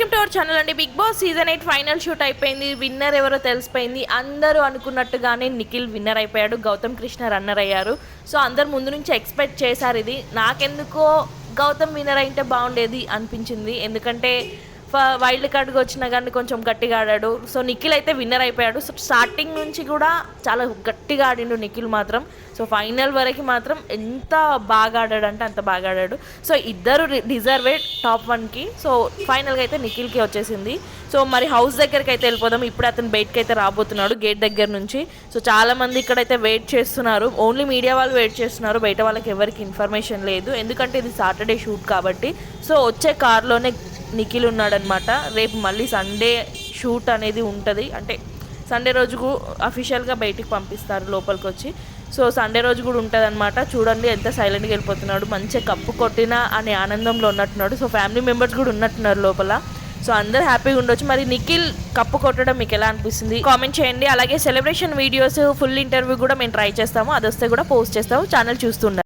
Welcome to our channel అండి. Bigg Boss season eight final shoot అయిపోయింది. Winner ఎవరో తెలిసిపోయింది. అందరూ అనుకున్నట్టుగానే నిఖిల్ విన్నర్ అయిపోయాడు. గౌతమ్ కృష్ణ రన్నర్ అయ్యారు. సో అందరు ముందు నుంచి ఎక్స్పెక్ట్ చేశారు ఇది. నాకెందుకో గౌతమ్ విన్నర్ అయితే బాగుండేది అనిపించింది. ఎందుకంటే వైల్డ్ కార్డ్కి వచ్చినా కానీ కొంచెం గట్టిగా ఆడాడు. సో నిఖిల్ అయితే విన్నర్ అయిపోయాడు. సో స్టార్టింగ్ నుంచి కూడా చాలా గట్టిగా ఆడిండు నిఖిల్ మాత్రం. సో ఫైనల్ వరకు మాత్రం ఎంత బాగా ఆడాడు అంటే అంత బాగా ఆడాడు. సో ఇద్దరు డిజర్వేడ్ టాప్ వన్కి సో ఫైనల్గా అయితే నిఖిల్కి వచ్చేసింది. సో మరి హౌస్ దగ్గరికి అయితే వెళ్ళిపోదాం. ఇప్పుడు అతను బయటకి అయితే రాబోతున్నాడు గేట్ దగ్గర నుంచి. సో చాలామంది ఇక్కడైతే వెయిట్ చేస్తున్నారు. ఓన్లీ మీడియా వాళ్ళు వెయిట్ చేస్తున్నారు. బయట వాళ్ళకి ఎవరికి ఇన్ఫర్మేషన్ లేదు. ఎందుకంటే ఇది సాటర్డే షూట్ కాబట్టి. సో వచ్చే కార్లోనే నిఖిల్ ఉన్నాడనమాట. రేపు మళ్ళీ సండే షూట్ అనేది ఉంటుంది. అంటే సండే రోజుకు అఫీషియల్గా బయటికి పంపిస్తారు లోపలికి వచ్చి సో సండే రోజు కూడా ఉంటుంది అనమాట చూడండి ఎంత సైలెంట్గా వెళ్ళిపోతున్నాడు. మంచిగా కప్పు కొట్టినా అనే ఆనందంలో ఉన్నట్టున్నాడు. సో ఫ్యామిలీ మెంబర్స్ కూడా ఉన్నట్టున్నారు లోపల. సో అందరు హ్యాపీగా ఉండొచ్చు. మరి నిఖిల్ కప్పు కొట్టడం మీకు ఎలా అనిపిస్తుంది? కామెంట్ చేయండి. అలాగే సెలబ్రేషన్ వీడియోస్ ఫుల్ ఇంటర్వ్యూ కూడా మేము ట్రై చేస్తాము. అది వస్తే కూడా పోస్ట్ చేస్తాము. ఛానల్ చూస్తుండండి